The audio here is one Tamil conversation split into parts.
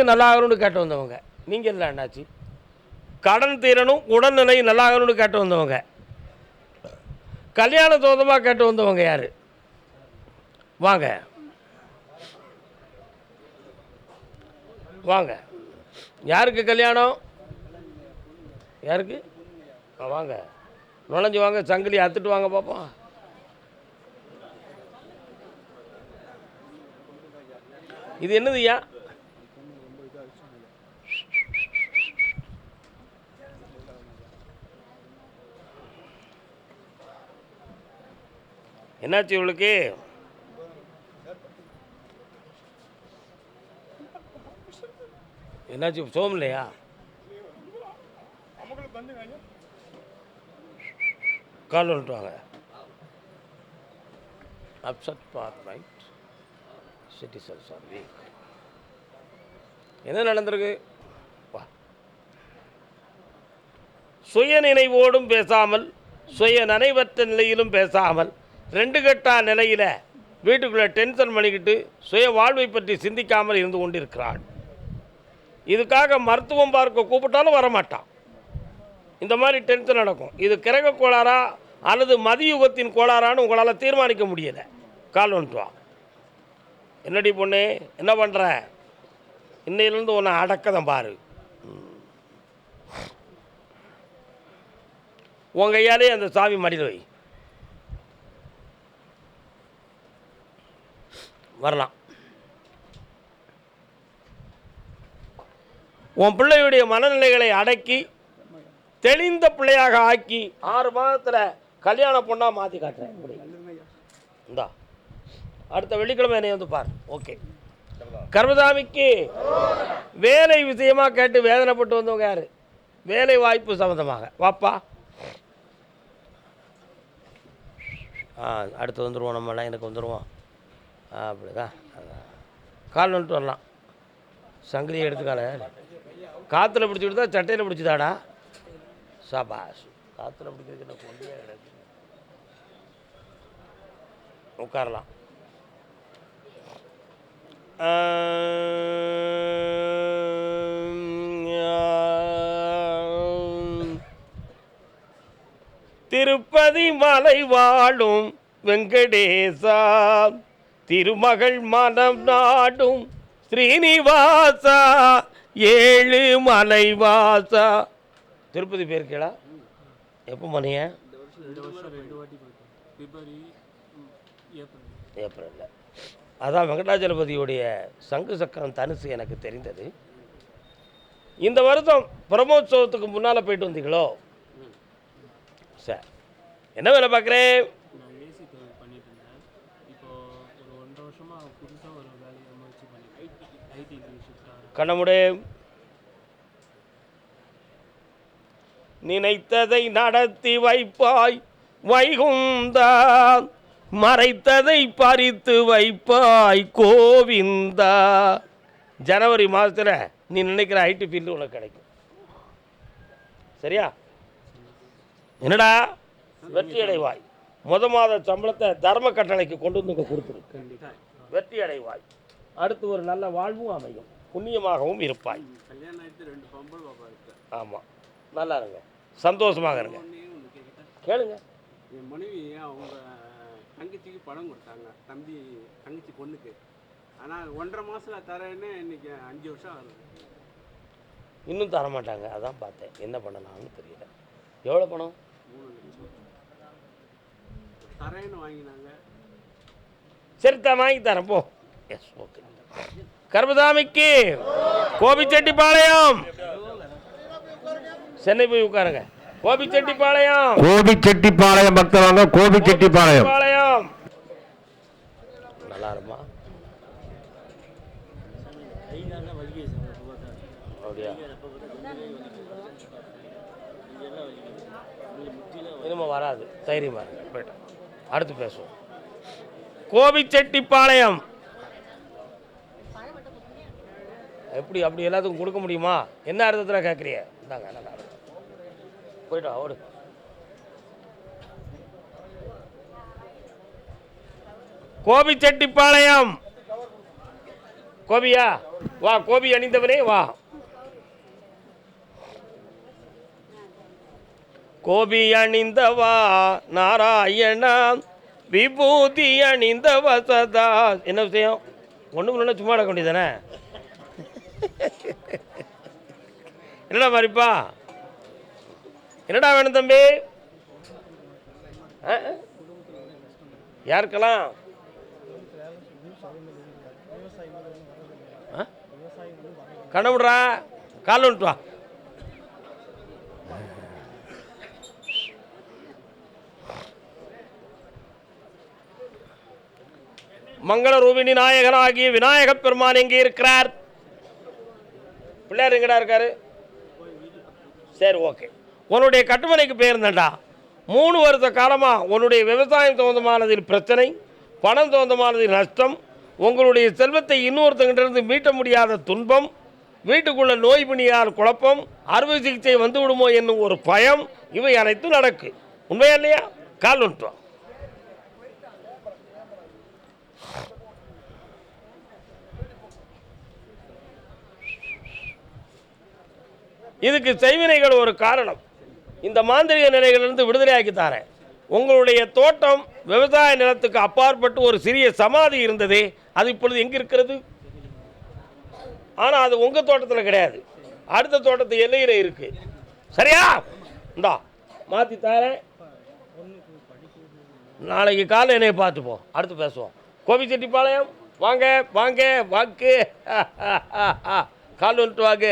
உடல்நிலையும் நல்லாகணும்னு கேட்டு வந்தவங்க. நீங்கள் இல்லை அண்ணாச்சி? கடன் தீரணும் உடல்நிலையும் நல்லாகணும்னு கேட்டு வந்தவங்க. கல்யாண தோதமாக கேட்டு வந்தவங்க யார்? வாங்க. வாங்க. யாருக்கு கல்யாணம்? யாருக்கு? வாங்க. நுழைஞ்சு வாங்க சங்கிலி அத்துட்டு வாங்க பார்ப்போம் இது என்னதுய்யா என்னாச்சு இவளுக்கு என்னாச்சு? சோமலையா கால் வந்துட்டு வாங்க. பார் ரைட் சிட்டிசன்ஸ் ஆர் வீக் என்ன நடந்திருக்கு? வா. சுய நினைவோடும் பேசாமல் சுய நனைவற்ற நிலையிலும் பேசாமல் ரெண்டு கட்டா நிலையில் வீட்டுக்குள்ளே டென்ஷன் பண்ணிக்கிட்டு சுய வாழ்வை பற்றி சிந்திக்காமல் இருந்து கொண்டிருக்கிறாள். இதுக்காக மருத்துவம் பார்க்க கூப்பிட்டாலும் வரமாட்டான். இந்த மாதிரி டென்ஷன் நடக்கும். இது கிரக கோளாறா அல்லது மதியுகத்தின் கோளாறான்னு உங்களால் தீர்மானிக்க முடியலை. கால் வந்துட்டு வா. என்னடி பொண்ணு என்ன பண்ணுற இன்னையிலேருந்து உன்னை அடக்கதம் பாரு. உன் கையாலே அந்த சாமி மடியில் வை. வரலாம். உன் பிள்ளையுடைய மனநிலைகளை அடக்கி தெளிந்த பிள்ளையாக ஆக்கி ஆறு மாதத்தில் கல்யாண பொண்ணாக மாற்றி காட்டுறேன். இப்படி. இந்தா. அடுத்த வெள்ளிக்கிழமை என்னை வந்து பார். ஓகே. கர்மசாமிக்கு வேலை விஷயமாக கேட்டு வேதனைப்பட்டு வந்தவங்க யார்? வேலை வாய்ப்பு சம்மந்தமாக வாப்பா. ஆ அடுத்து வந்துடுவோம் நம்ம எனக்கு வந்துடுவோம் ஆ அப்படிதான். கால் வந்துட்டு வரலாம். சங்கிலியை எடுத்துக்கால காற்றுல பிடிச்சிக்கிட்டு தான் சட்டையில் பிடிச்சிதாடா. சபாஷ் காற்றுல பிடிக்கிறதுக்கு என்ன கொண்டே கிடக்கு. உட்காரலாம். திருப்பதி மலை வாழும் வெங்கடேசா. திருமகள் மனம் நாடும் ஸ்ரீனிவாசா ஏழு மலைவாசா திருப்பதி போயிருக்கீங்களா எப்போ மணிய ஏப்ரலில். அதான் வெங்கடாச்சலபதியுடைய சங்கு சக்கரம் தனுசு எனக்கு தெரிந்தது. இந்த வருஷம் பிரம்மோத்சவத்துக்கு முன்னால் போயிட்டு வந்தீங்களோ? சார் என்ன வேலை பார்க்குறேன் நான் ஏசி தொழில் பண்ணிட்டு இருந்தேன் இப்போ ஒரு ஒன்றரை வருஷமா புதுசாக ஒரு வேலையை முயற்சி பண்ணிட்டு ஐடிக்கு கண்ணமுடே. நினைத்ததை நடத்தி வைப்பாய் வைகுந்தா. மறைத்ததை பறித்து வைப்பாய் கோவிந்தா. ஜனவரி மாதத்தில் நீ நினைக்கிற ஐடி ஃபீல்டு உனக்கு கிடைக்கும். சரியா? என்னடா? வெற்றி அடைவாய். முத மாத சம்பளத்தை தர்ம கட்டளைக்கு கொண்டு வந்து கொடுத்துரு. வெற்றி அடைவாய். அடுத்து ஒரு நல்ல வாழ்வும் அமையும். புண்ணியமாகவும் இருப்பாய். ஆமாம் நல்லா இருங்க. சந்தோஷமாக இருங்க. கேளுங்க. என் மனைவி அவங்க தங்கச்சிக்கு பணம் கொடுத்தாங்க. தம்பி தங்கச்சி பொண்ணுக்கு. ஆனால் ஒன்றரை மாதத்தில் தரேன்னு இன்னைக்கு அஞ்சு வருஷம் ஆகுது. இன்னும் தர மாட்டாங்க அதான் பார்த்தேன். என்ன பண்ணலாம்னு தெரியல. எவ்வளோ பணம்? தரேன்னு வாங்கினாங்க. சரி தான் வாங்கி தரேன். போ. எஸ் ஓகே கர்மசாமிக்கு கோபிச்செட்டிப்பாளையம். சென்னை போய் உட்காருங்க. கோபிச்செட்டிப்பாளையம். கோபிச்செட்டிப்பாளையம் பக்தர் வாங்க கோபிச்செட்டிப்பாளையம். பாளையம் நல்லா இருமா இனிமே வராது. தைரியமா இருங்க. போயிட்டு. அடுத்து பேசுவோம். கோபிச்செட்டிப்பாளையம். எப்படி அப்படி எல்லாத்துக்கும் கொடுக்க முடியுமா? என்ன அர்த்தத்தில் கேட்குறிய இந்தாங்க என்ன இருக்கு. போயிட்டா ஓடு. கோபிச்செட்டிப்பாளையம். கோபியா? வா கோபி அணிந்தவனே வா. கோபி அணிந்தவா நாராயணா. விபூதி அணிந்தவ சதா. என்ன விஷயம்? ஒன்றும் இல்லைன்னா சும்மா நடக்க வேண்டியதானே என்னடா மாறிப்பா என்னடா வேணும் தம்பி? யாருக்கெல்லாம்? ஆ? கால் வந்துட்டு வா. மங்கள ரூபிணி நாயகனாகிய விநாயகப் பெருமான் எங்கே இருக்கிறார்? பிள்ளையார் எங்கடா இருக்காரு? சரி ஓகே. உன்னுடைய கட்டுமனைக்கு போயிருந்தேன்டா மூணு வருஷ காலமாக உன்னுடைய விவசாயம் சம்பந்தமானதில் பிரச்சனை பணம் சம்பந்தமானதில் நஷ்டம் உங்களுடைய செல்வத்தை இன்னொருத்தங்கிட்டிருந்து மீட்ட முடியாத துன்பம் வீட்டுக்குள்ள நோய் பிணியால் குழப்பம் அறுவை சிகிச்சை வந்து விடுமோ என்னும் ஒரு பயம் இவை அனைத்தும் நடக்கு. உண்மையா இல்லையா? கால் ஒன்றும் இதுக்கு செய்வினைகள் ஒரு காரணம். இந்த மாந்திரிக நிலைகளிலிருந்து விடுதலையாக்கி தாரேன். உங்களுடைய தோட்டம் விவசாய நிலத்துக்கு அப்பாற்பட்டு ஒரு சிறிய சமாதி இருந்ததே அது இப்பொழுது எங்கே இருக்கிறது? ஆனால் அது உங்கள் தோட்டத்தில் கிடையாது. அடுத்த தோட்டத்து எல்லையில் இருக்கு. சரியா? இந்தா மாற்றி தாரேன். நாளைக்கு காலை என்னைய பார்த்துப்போம் அடுத்து பேசுவோம். கோபிச்செட்டிப்பாளையம் வாங்க வாங்க வாக்கு. கால் வந்துட்டு வாங்க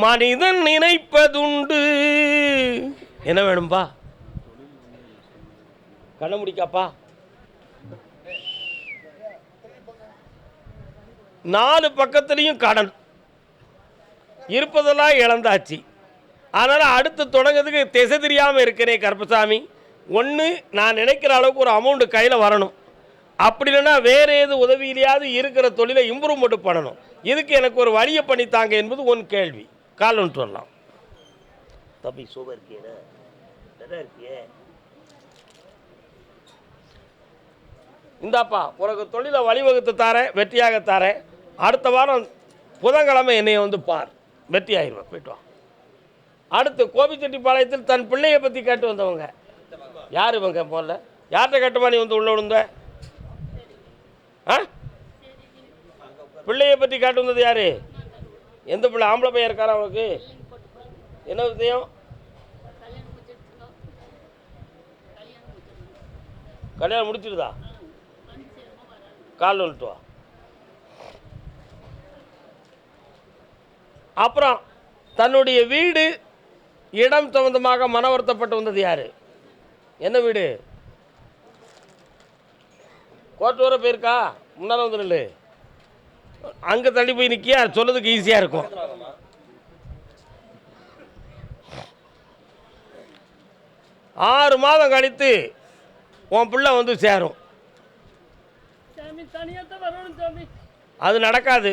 மனிதன் நினைப்பதுண்டு. என்ன வேணும்பா? கண்ண முடிக்காப்பா? நாலு பக்கத்துலேயும் கடன் இருப்பதெல்லாம் இழந்தாச்சு. அதனால் அடுத்து தொடங்கிறதுக்கு திசை தெரியாமல் இருக்கிறேன் கருப்பசாமி. ஒன்று நான் நினைக்கிற அளவுக்கு ஒரு அமௌண்ட்டு கையில் வரணும். அப்படி இல்லைன்னா வேறு எது உதவியிலையாவது இருக்கிற தொழிலை இம்ப்ரூவ்மெண்ட் பண்ணணும். இதுக்கு எனக்கு ஒரு வழியை பண்ணித்தாங்க என்பது உன் கேள்வி. கால் வந்துட்டு வரலாம். தம்பி சூப்பர் இருக்கியே நல்லா இருக்கியே? இந்தாப்பா உனக்கு தொழிலை வழிவகுத்து தாரேன் வெற்றியாக தாரேன். அடுத்த வாரம் புதன்கிழமை என்னையை வந்து பார். வெற்றி ஆயிடுவேன் போயிட்டு வா. அடுத்து கோபிச்செட்டிப்பாளையத்தில் தன் பிள்ளையை பற்றி கேட்டு வந்தவங்க. யார் இவங்க முதல்ல? யார்கிட்ட கேட்டுமா நீ வந்து உள்ள விழுந்த? ஆ? பிள்ளையை பற்றி கேட்டு வந்தது யார்? எந்த பிள்ளை ஆம்பளை பையன் இருக்காரா அவனுக்கு என்ன விஷயம்? கல்யாணம் முடிச்சிருதா கால் வந்துட்டு வா. அப்புறம் தன்னுடைய வீடு இடம் சம்பந்தமாக மன வருத்தப்பட்டு வந்தது யார்? என்ன வீடு? கோர்ட்டு வர போயிருக்கா? முன்னால் வந்து நில்லு. அங்கே தள்ளி போய் நிற்கியா சொல்லதுக்கு ஈஸியாக இருக்கும். ஆறு மாதம் கழித்து உன் பிள்ளை வந்து சேரும். அது நடக்காது.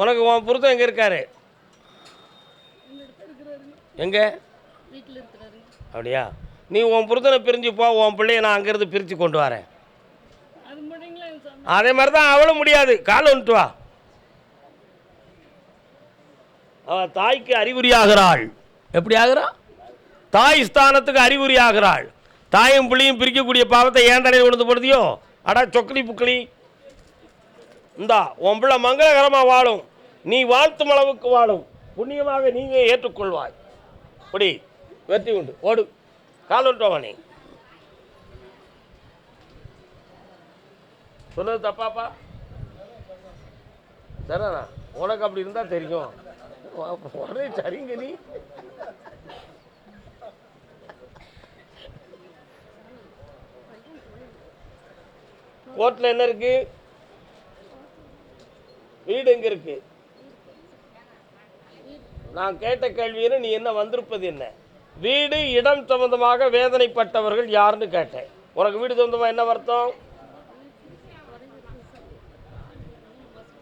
உனக்கு உன் புருஷன் எங்கே இருக்காரு? எங்கே? அப்படியா? நீ உன் புருஷனை பிரிஞ்சு போ உன் பிள்ளைய நான் அங்கேருந்து பிரித்து கொண்டு வரேன். அதே மாதிரி தான் அவளும் முடியாது. கால் வந்துட்டு வா. அவள் தாய்க்கு அறிகுறியாகிறாள். எப்படி ஆகிறா? தாய் ஸ்தானத்துக்கு அறிகுறி ஆகிறாள் தாயும் பிள்ளையும் பிரிக்கக்கூடிய பாவத்தை ஏன் தலையில் கொண்டு படுதியோ? அடா சொக்கலி புக்களி இந்தா உன் பிள்ளை மங்களகரமாக வாழும். நீ வாழ்த்தும் அளவுக்கு வாழும். புண்ணியமாக நீங்கள் ஏற்றுக்கொள்வாய். இப்படி வெற்றி உண்டு. ஓடு. கால் விட்டோமா சொன்னது தப்பாப்பா? சரிண்ணா உனக்கு அப்படி இருந்தால் தெரியும். உடனே சரிங்க நீ. கோர்ட்டில் என்ன இருக்கு? வீடு எங்கே இருக்கு? நான் கேட்ட கேள்வியில் நீ என்ன வந்திருப்பது என்ன? வீடு இடம் சம்பந்தமாக வேதனைப்பட்டவர்கள் யாருன்னு கேட்டேன். உனக்கு வீடு சொந்தமாக என்ன வருத்தம்?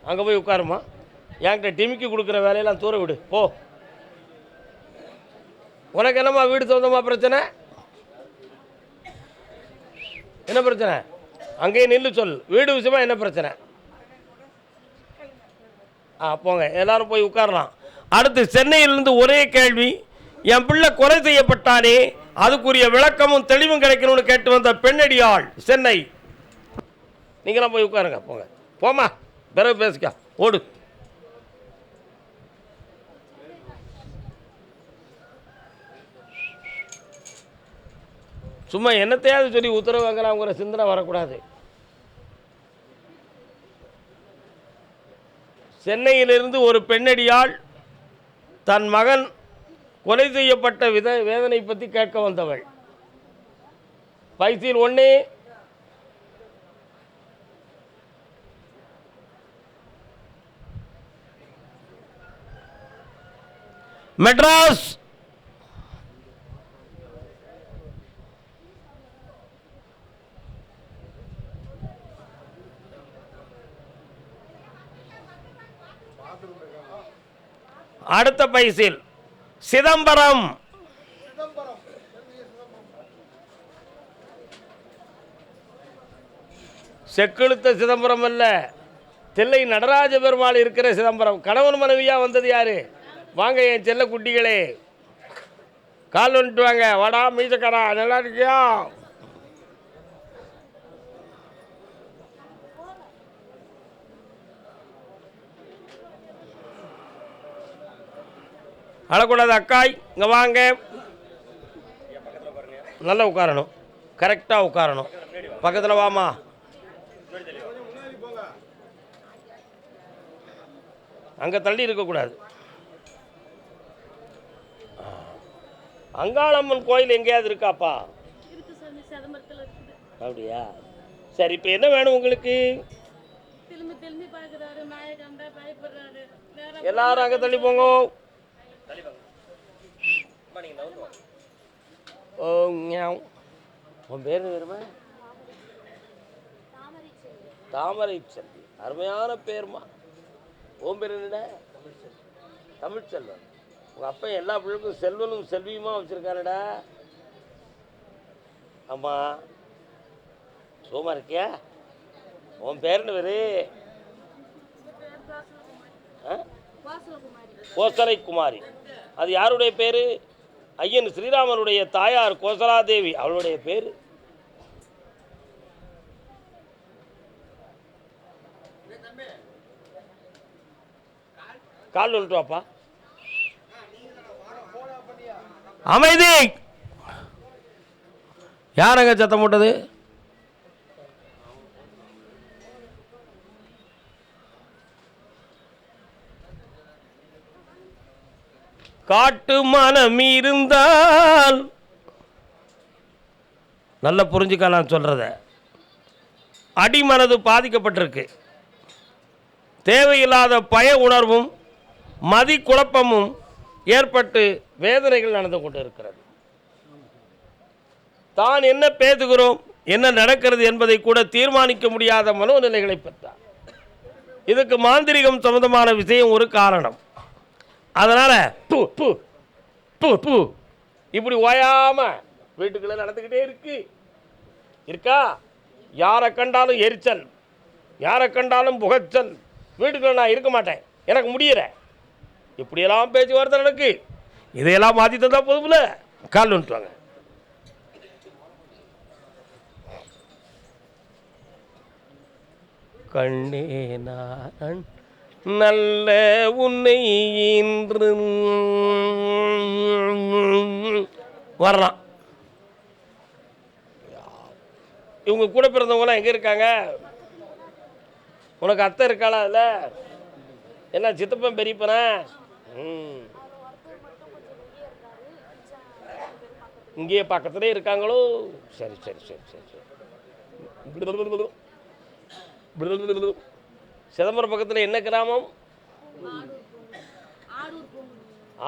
அங்கே போய் உட்காருமா என்கிட்ட டிமிக்கி கொடுக்குற வேலையெல்லாம் தூர விடு. போ. உனக்கு என்னம்மா வீடு சொந்தமா பிரச்சனை? என்ன பிரச்சனை? அங்கேயே நில்லு சொல் வீடு விஷயமா என்ன பிரச்சனை? ஆ போங்க. எல்லாரும் போய் உட்காரலாம். அடுத்து சென்னையிலிருந்து ஒரே கேள்வி. என் பிள்ளை கொலை செய்யப்பட்டானே. அதுக்குரிய விளக்கமும் தெளிவும் கிடைக்கணும்னு கேட்டு வந்த பெண்ணடியாள் சென்னை. நீங்களாம் போய் உட்காருங்க. போங்க. போமா பிறகு பேசிக்க ஓடு. சும்மா என்னத்தையாவது சொல்லி உத்தரவு வாங்கலாங்கிற சிந்தனை வரக்கூடாது. சென்னையிலிருந்து ஒரு பெண்ணடியால் தன் மகன் கொலை செய்யப்பட்ட வித வேதனை பற்றி கேட்க வந்தவள். பைசில் ஒன்று மெட்ராஸ். அடுத்த பைசில் சிதம்பரம். செக்கெழுத்த சிதம்பரம் அல்ல. தில்லை நடராஜ பெருமாள் இருக்கிற சிதம்பரம். கணவன் மனைவியா வந்தது யாரு? வாங்க என் செல்ல குட்டிகளே. கால் வந்துட்டு வாங்க. வாடா மீசக்காரா நல்லா இருக்கியா? அழக்கூடாது அக்காய். இங்கே வாங்க. நல்லா உட்காரணும். கரெக்டாக உட்காரணும். பக்கத்தில் வாமா. அங்கே தள்ளி இருக்கக்கூடாது. அங்காளம்மன் கோயில் எங்கேயாவது இருக்காப்பா? அப்படியா? சரி இப்போ என்ன வேணும் உங்களுக்கு? எல்லாரும் அங்கே தள்ளி போங்க. ஓ. உன் பேர் வேறுமா தாமரை செல்வி. அருமையான பேர்மா. உன் பேர் என்னடா? தமிழ்ச்செல்வன் உங்கள் அப்பா எல்லா பிள்ளைக்கும் செல்வனும் செல்வியுமா வச்சுருக்காருடா. ஆமாம் சோமா இருக்கியா? உன் பேர் என்ன பேர் ஆ? கோசலை குமாரி அது யாருடைய பேர்? ஐயன் ஸ்ரீராமனுடைய தாயார் கோசலாதேவி அவளுடைய பேர்? கால் வந்துட்டு வாப்பா அமைதி. யாரங்க சத்தம் போட்டது? காட்டு மனம் இருந்தால். நல்லா புரிஞ்சுக்க நான் சொல்கிறத அடிமனது பாதிக்கப்பட்டிருக்கு. தேவையில்லாத பய உணர்வும் மதி குழப்பமும் ஏற்பட்டு வேதனைகள் நடந்து கொண்டு இருக்கிறது தான் என்ன பேசுகிறோம் என்ன நடக்கிறது என்பதை கூட தீர்மானிக்க முடியாத மனோநிலைகளை பெற்றார். இதுக்கு மாந்திரிகம் சம்பந்தமான விஷயம் ஒரு காரணம். அதனால் பூ பூ பூ பூ இப்படி ஓயாம வீட்டுக்குள்ளே நடந்துக்கிட்டே இருக்கு. இருக்கா? யாரை கண்டாலும் எரிச்சல் யாரை கண்டாலும் புகச்சல். வீட்டுக்குள்ள நான் இருக்க மாட்டேன். எனக்கு முடியலை. இப்படியெல்லாம் பேச்சுவார்த்தை நடக்கு. இதையெல்லாம் மாற்றி தந்தா போதும்ல? கால் வந்துட்டு வாங்க கண்ணே நான் நல்ல உன்னை இன்று வரலாம் இவங்க கூட பிறந்தவங்களாம் எங்கே இருக்காங்க? உனக்கு அத்தை இருக்காளா அதில்? என்ன சித்தப்பன் பெரியப்பனா? இங்கேயே பக்கத்துலேயே இருக்காங்களோ? சரி சரி சரி சரி சரி. சிதம்பரம் பக்கத்தில் என்ன கிராமம்?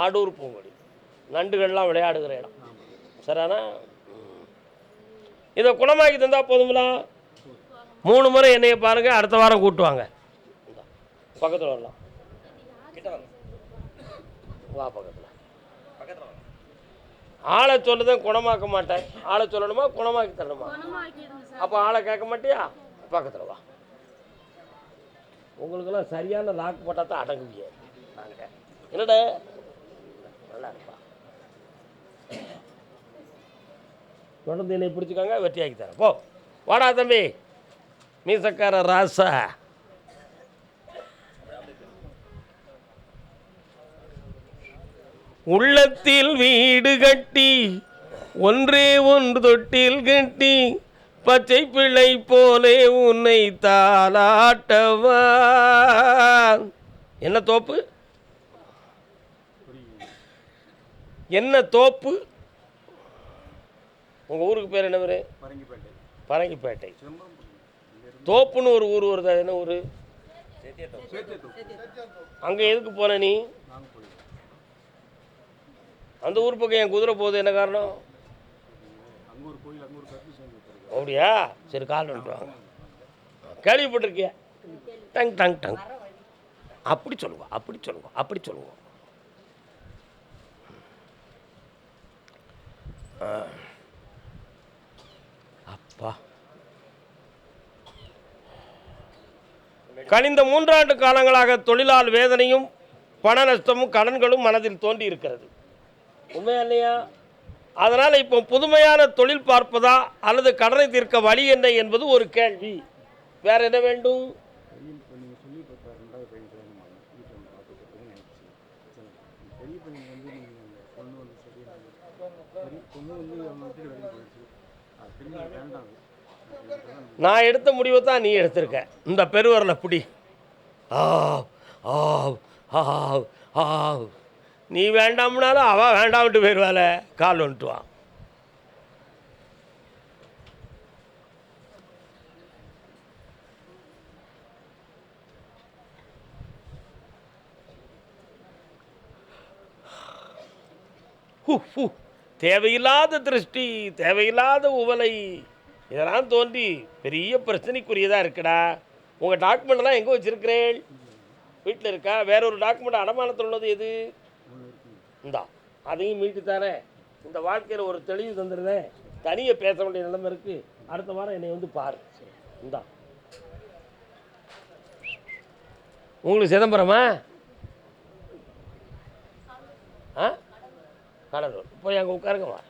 ஆடூர் பூங்குடி. நண்டுகள்லாம் விளையாடுகிற இடம். சரியானா. இதை குணமாக்கி தந்தா போதுங்களா? மூணு முறை என்னைய பாருங்க அடுத்த வாரம் கூட்டுவாங்க. பக்கத்தில் வரலாம். வா பக்கத்தில். ஆளை சொல்லுதான் குணமாக்க மாட்டேன். ஆளை சொல்லணுமா குணமாக்கி தரணுமா? குணமாக்கிடுங்க சார். அப்போ ஆளை கேட்க மாட்டியா? பக்கத்தில் வா. உங்களுக்கெல்லாம் சரியான லாக் போட்டால் தான் அடங்குவிய நாங்கள் என்னடா நல்லா இருப்பா. தொடர்ந்து என்னை பிடிச்சிக்கோங்க வெட்டியாக்கி தரேன். போ. வாடா தம்பி. மீசக்கார ராசா. உள்ளத்தில் வீடு கட்டி ஒன்றே ஒன்று தொட்டில் கட்டி பச்சை பிள்ளை போலே உன்னை தாளாட்டவா என்ன தோப்பு? என்ன தோப்பு? உங்கள் ஊருக்கு பேர் என்ன பேர் பரங்கிப்பேட்டை. தோப்புன்னு ஒரு ஊர் வருது? என்ன ஊர்? அங்கே எதுக்கு போன நீ? அந்த ஊர் பக்கம் என் குதிரை போகுது என்ன காரணம்? அப்படியா? சரி கால் வாங்க. கேள்விப்பட்டிருக்கிய? டங் டங் டங். அப்படி சொல்லுவோம் அப்படி சொல்லுவோம் அப்படி சொல்லுவோம் அப்பா. கழிந்த மூன்றாண்டு காலங்களாக தொழிலால் வேதனையும் பண நஷ்டமும் கடன்களும் மனதில் தோன்றி இருக்கிறது உண்மையா இல்லையா? அதனால் இப்போ புதுமையான தொழில் பார்ப்பதா அல்லது கடனை தீர்க்க வழி என்ன என்பது ஒரு கேள்வி. வேற என்ன வேண்டும்? நான் எடுத்த முடிவை தான் நீ எடுத்திருக்க. இந்த பெருவரில் பிடி. ஆவ் ஆவ் ஆவ் ஆவ் நீ வேண்டாம்னாலும் அவள் வேண்டாம்ட்டு போயிடுவாள கால் வந்துட்டு வா. தேவையில்லாத திருஷ்டி தேவையில்லாத உவலை. இதெல்லாம் தோன்றி பெரிய பிரச்சனைக்குரியதாக இருக்குடா. உங்கள் டாக்குமெண்ட்லாம் எங்கே வச்சிருக்கிறேன் வீட்டில் இருக்கா? வேற ஒரு டாக்குமெண்ட் அடமானத்தில் உள்ளது எது? இந்தா அதையும் மீட்டு தரேன் இந்த வாழ்க்கையில் ஒரு தெளிவு தந்துடுறேன் தனியாக பேச வேண்டிய நிலைமை இருக்குது அடுத்த வாரம் என்னை வந்து பாரு. இந்தா. உங்களுக்கு சிதம்பரமா? ஆ? கடலூர். போய் அங்கே உட்காருங்கம்மா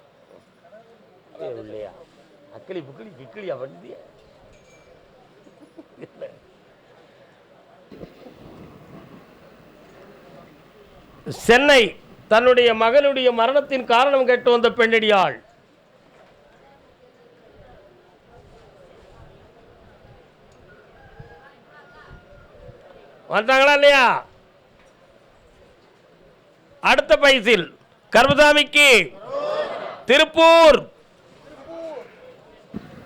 இல்லையா அக்கிளி புக்கிளி கிக்கிளியா வண்டியா? சென்னை. தன்னுடைய மகனுடைய மரணத்தின் காரணம் கேட்டு வந்த பெண்ணடியாள். வந்தாங்களா இல்லையா? அடுத்த பைசில் கர்மசாமிக்கு திருப்பூர்.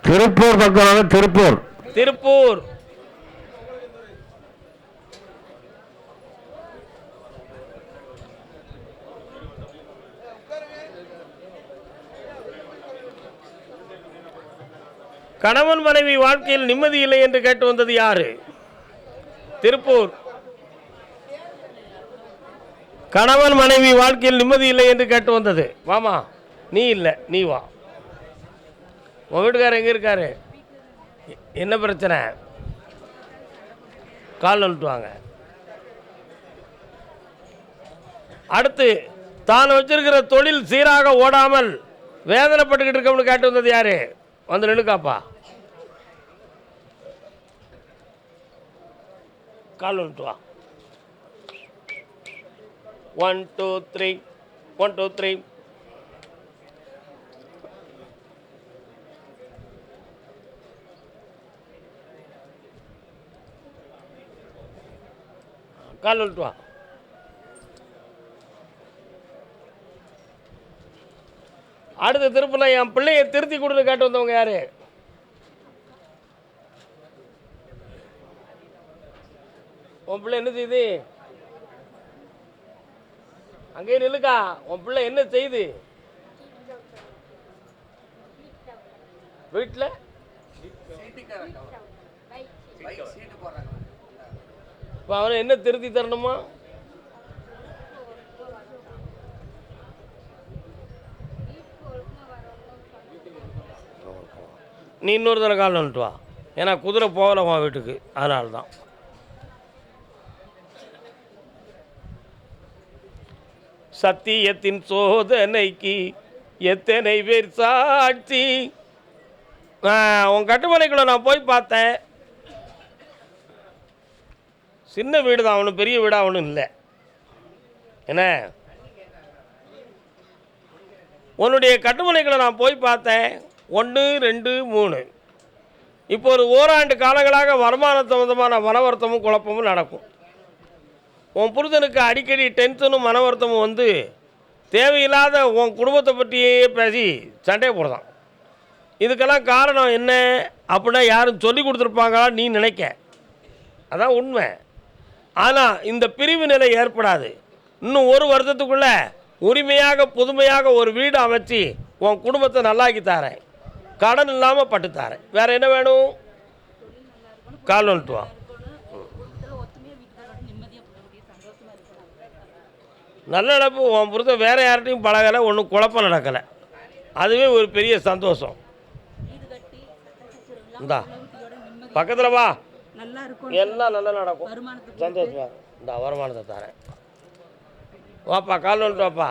திருப்பூர் பக்கம் திருப்பூர். திருப்பூர். கணவன் மனைவி வாழ்க்கையில் நிம்மதி இல்லை என்று கேட்டு வந்தது யாரு? திருப்பூர். கணவன் மனைவி வாழ்க்கையில் நிம்மதி இல்லை என்று கேட்டு வந்தது. வாமா நீ இல்லை நீ வா. உன் வீட்டுக்காரர் எங்கே இருக்காரு? என்ன பிரச்சனை? கால் வந்துட்டு அடுத்து தான் வச்சிருக்கிற தொழில் சீராக ஓடாமல் வேதனைப்பட்டுக்கிட்டு இருக்கவனு கேட்டு வந்தது யாரு? வந்து நின்னுக்காப்பா கால் வந்துட்டு வா. One two three one two three கால் வந்துட்டு வா. அடுத்த திருப்பில் என் பிள்ளையை திருத்தி கொடுத்து கேட்டு வந்தவங்க யாரு? உன் பிள்ளை என்ன செய்யுது அங்கே நில்லுக்கா. உன் பிள்ளை என்ன செய்யுது வீட்டில் இப்போ அவனை என்ன திருத்தி தரணுமா? நீ இன்னொரு தடவை காலில் வந்துட்டு வா. ஏன்னா குதிரை போகலை உன் வீட்டுக்கு. அதனால தான் சத்தியத்தின் சோதனைக்கு எத்தனை பேர் சாட்சி? உன் கட்டுமனைக்குள்ள நான் போய் பார்த்தேன். சின்ன வீடு தான் அவனு பெரிய வீடாக அவனும் இல்லை. என்ன? உன்னுடைய கட்டுமனைகளை நான் போய் பார்த்தேன். ஒன்று ரெண்டு மூணு. இப்போ ஒரு ஓராண்டு காலங்களாக வருமான சம்பந்தமான மனவருத்தமும் குழப்பமும் நடக்கும். உன் புருஷனுக்கு அடிக்கடி டென்ஷனும் மனவருத்தமும் வந்து தேவையில்லாத உன் குடும்பத்தை பற்றியே பேசி சண்டையை போடுதான் இதுக்கெல்லாம் காரணம் என்ன அப்படின்னா யாரும் சொல்லி கொடுத்துருப்பாங்களா நீ நினைக்க. அதான் உண்மை. ஆனால் இந்த பிரிவு நிலை ஏற்படாது. இன்னும் ஒரு வருஷத்துக்குள்ளே உரிமையாக புதுமையாக ஒரு வீடு அமைச்சு உன் குடும்பத்தை நல்லாக்கி தாரேன். கடன் இல்லாமல் பட்டு தாரேன். வேறு என்ன வேணும்? கால் வந்துட்டுவான் வா நல்ல நடப்பு உன் புருஷன் வேறு யார்கிட்டையும் பழகலை ஒன்றும் குழப்பம் நடக்கலை. அதுவே ஒரு பெரிய சந்தோஷம். இந்தா பக்கத்தில் வா. எல்லாம் நல்லா நடக்கும். சந்தோஷமா. இந்த வருமானத்தை தரேன். வாப்பா கால் வந்துட்டு வாப்பா.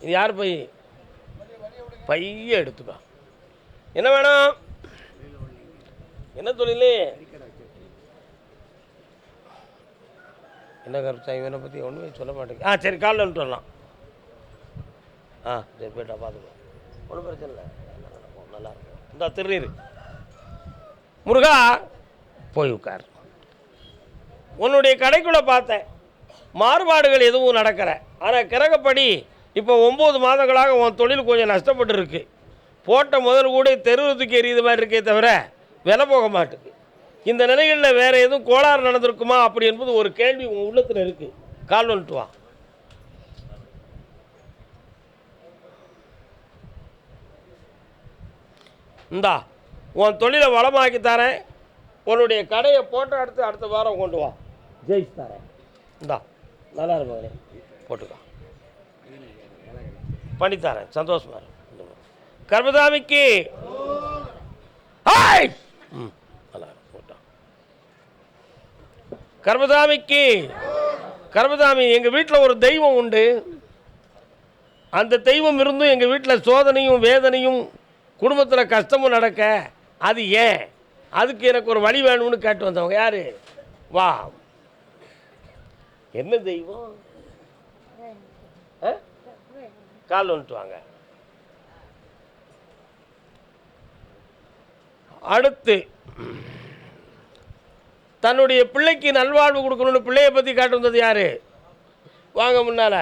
இது யார் பை? பைய எடுத்துக்கோ. என்ன வேணும்? என்ன தொழில்? என்ன கருத்தா இவனை பற்றி ஒன்றுமே சொல்ல மாட்டேங்க. ஆ சரி காலில் வந்துட்டு வரலாம். ஆ சரி போயிட்டா பார்த்துக்கோ ஒன்றும் பிரச்சனை இல்லை. நல்லா இருக்கும் இந்த திருநீர். முருகா போய் உட்கார். உன்னுடைய கடைக்குள்ளே பார்த்தேன் மாறுபாடுகள் எதுவும் நடக்கிற ஆனால் கிரகப்படி இப்போ ஒம்பது மாதங்களாக உன் தொழில் கொஞ்சம் நஷ்டப்பட்டு இருக்கு போட்ட முதல் கூட தெருவத்துக்கு எரியுது மாதிரி இருக்கே தவிர விலை போக மாட்டுது. இந்த நிலைகளில் வேறு எதுவும் கோளாறு நடந்திருக்குமா அப்படி என்பது ஒரு கேள்வி உன் உள்ளத்தில் இருக்குது கால் வந்துட்டு வா. இந்தா உன் தொழிலை வளமாக்கி தரேன். உன்னுடைய கடையை போட்டோ எடுத்து அடுத்த வாரம் கொண்டு வா. ஜெயிச்சு தரேன். இந்தா நல்லா மகனே போட்டுக்கோ. பண்ணித்தரேன் சந்தோஷமா கர்மதாமிக்கு. ஹாய்! ம் நல்லா இருக்கு போட்டோ கர்மதாமிக்கு கர்மதாமி எங்கள் வீட்டில் ஒரு தெய்வம் உண்டு. அந்த தெய்வம் இருந்தும் எங்கள் வீட்டில் சோதனையும் வேதனையும் குடும்பத்தில் கஷ்டமும் நடக்க அது ஏன்? அதுக்கு எனக்கு ஒரு வழி வேணும்னு கேட்டு வந்தவங்க யார்? வா. என்ன தெய்வம்? கால் வந்துட்டு வாங்க. அடுத்து தன்னுடைய பிள்ளைக்கு நல்வாழ்வு கொடுக்கணும்னு பிள்ளையை பற்றி காட்டு வந்தது வாங்க முன்னால்.